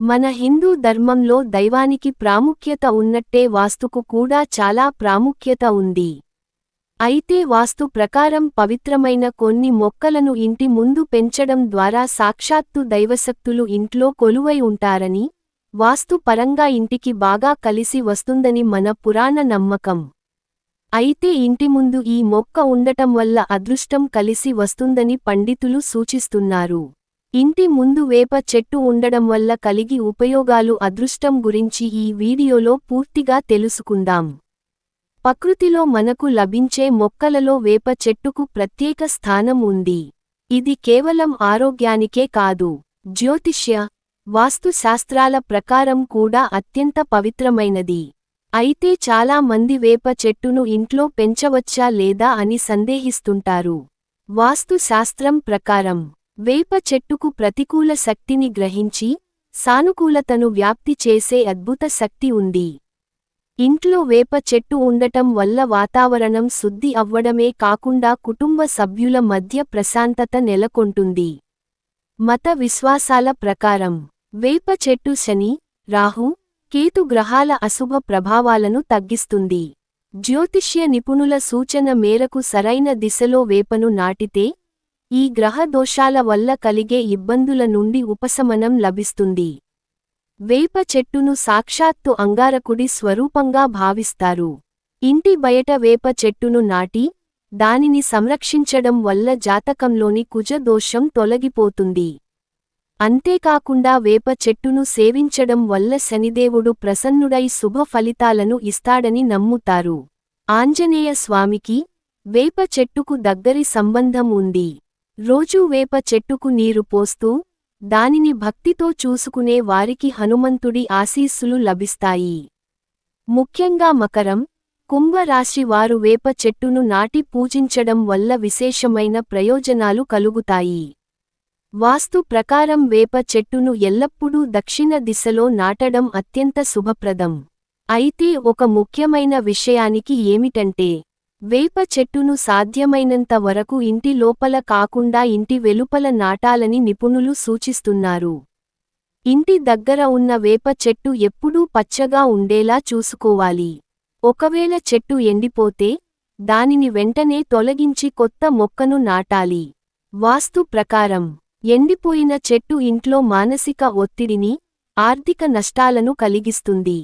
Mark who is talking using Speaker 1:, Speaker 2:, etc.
Speaker 1: మన హిందూ ధర్మంలో దైవానికి ప్రాముఖ్యత ఉన్నట్టే వాస్తుకు కూడా చాలా ప్రాముఖ్యత ఉంది. అయితే వాస్తు ప్రకారం పవిత్రమైన కొన్ని మొక్కలను ఇంటి ముందు పెంచడం ద్వారా సాక్షాత్తు దైవశక్తులు ఇంట్లో కొలువై ఉంటారని వాస్తు పరంగా ఇంటికి బాగా కలిసి వస్తుందని మన పురాణ నమ్మకం. అయితే ఇంటి ముందు ఈ మొక్క ఉండటం వల్ల అదృష్టం కలిసి వస్తుందని పండితులు సూచిస్తున్నారు. ఇంటి ముందు వేప చెట్టు ఉండడం వల్ల కలిగి ఉపయోగాలు అదృష్టం గురించి ఈ వీడియోలో పూర్తిగా తెలుసుకుందాం. ప్రకృతిలో మనకు లభించే మొక్కలలో వేప చెట్టుకు ప్రత్యేక స్థానం ఉంది. ఇది కేవలం ఆరోగ్యానికే కాదు. జ్యోతిష్య వాస్తుశాస్త్రాల ప్రకారం కూడా అత్యంత పవిత్రమైనది. అయితే చాలా మంది వేప చెట్టును ఇంట్లో పెంచవచ్చా లేదా అని సందేహిస్తుంటారు. వాస్తుశాస్త్రం ప్రకారం వేప చెట్టుకు ప్రతికూల శక్తిని గ్రహించి సానుకూలతను వ్యాప్తి చేసే అద్భుత శక్తి ఉంది. ఇంట్లో వేప చెట్టు ఉండటం వల్ల వాతావరణం శుద్ధి అవ్వడమే కాకుండా కుటుంబ సభ్యుల మధ్య ప్రశాంతత నెలకొంటుంది. మత విశ్వాసాల ప్రకారం వేప చెట్టు శని రాహు కేతు గ్రహాల అశుభ ప్రభావాలను తగ్గిస్తుంది. జ్యోతిష్య నిపుణుల సూచన మేరకు సరైన దిశలో వేపను నాటితే ఈ గ్రహ దోషాల వల్ల కలిగే ఇబ్బందుల నుండి ఉపశమనం లభిస్తుంది. వేప చెట్టును సాక్షాత్తు అంగారకుడి స్వరూపంగా భావిస్తారు. ఇంటి బయట వేప చెట్టును నాటి దానిని సంరక్షించడం వల్ల జాతకంలోని కుజదోషం తొలగిపోతుంది. అంతేకాకుండా వేప చెట్టును సేవించడం వల్ల శనిదేవుడు ప్రసన్నుడై శుభ ఫలితాలను ఇస్తాడని నమ్ముతారు. ఆంజనేయ స్వామికి వేప చెట్టుకు దగ్గరి సంబంధం ఉంది. రోజూ వేప చెట్టుకు నీరు పోస్తూ దానిని భక్తితో చూసుకునే వారికి హనుమంతుడి ఆశీస్సులు లభిస్తాయి. ముఖ్యంగా మకరం కుంభరాశి వారు వేప చెట్టును నాటి పూజించడం వల్ల విశేషమైన ప్రయోజనాలు కలుగుతాయి. వాస్తు ప్రకారం వేప చెట్టును ఎల్లప్పుడూ దక్షిణ దిశలో నాటడం అత్యంత శుభప్రదం. అయితే ఒక ముఖ్యమైన విషయానికి ఏమిటంటే వేప చెట్టును సాధ్యమైనంత వరకు ఇంటి లోపల కాకుండా ఇంటి వెలుపల నాటాలని నిపుణులు సూచిస్తున్నారు. ఇంటి దగ్గర ఉన్న వేప చెట్టు ఎప్పుడూ పచ్చగా ఉండేలా చూసుకోవాలి. ఒకవేళ చెట్టు ఎండిపోతే దానిని వెంటనే తొలగించి కొత్త మొక్కను నాటాలి. వాస్తు ప్రకారం ఎండిపోయిన చెట్టు ఇంట్లో మానసిక ఒత్తిడిని ఆర్థిక నష్టాలను కలిగిస్తుంది.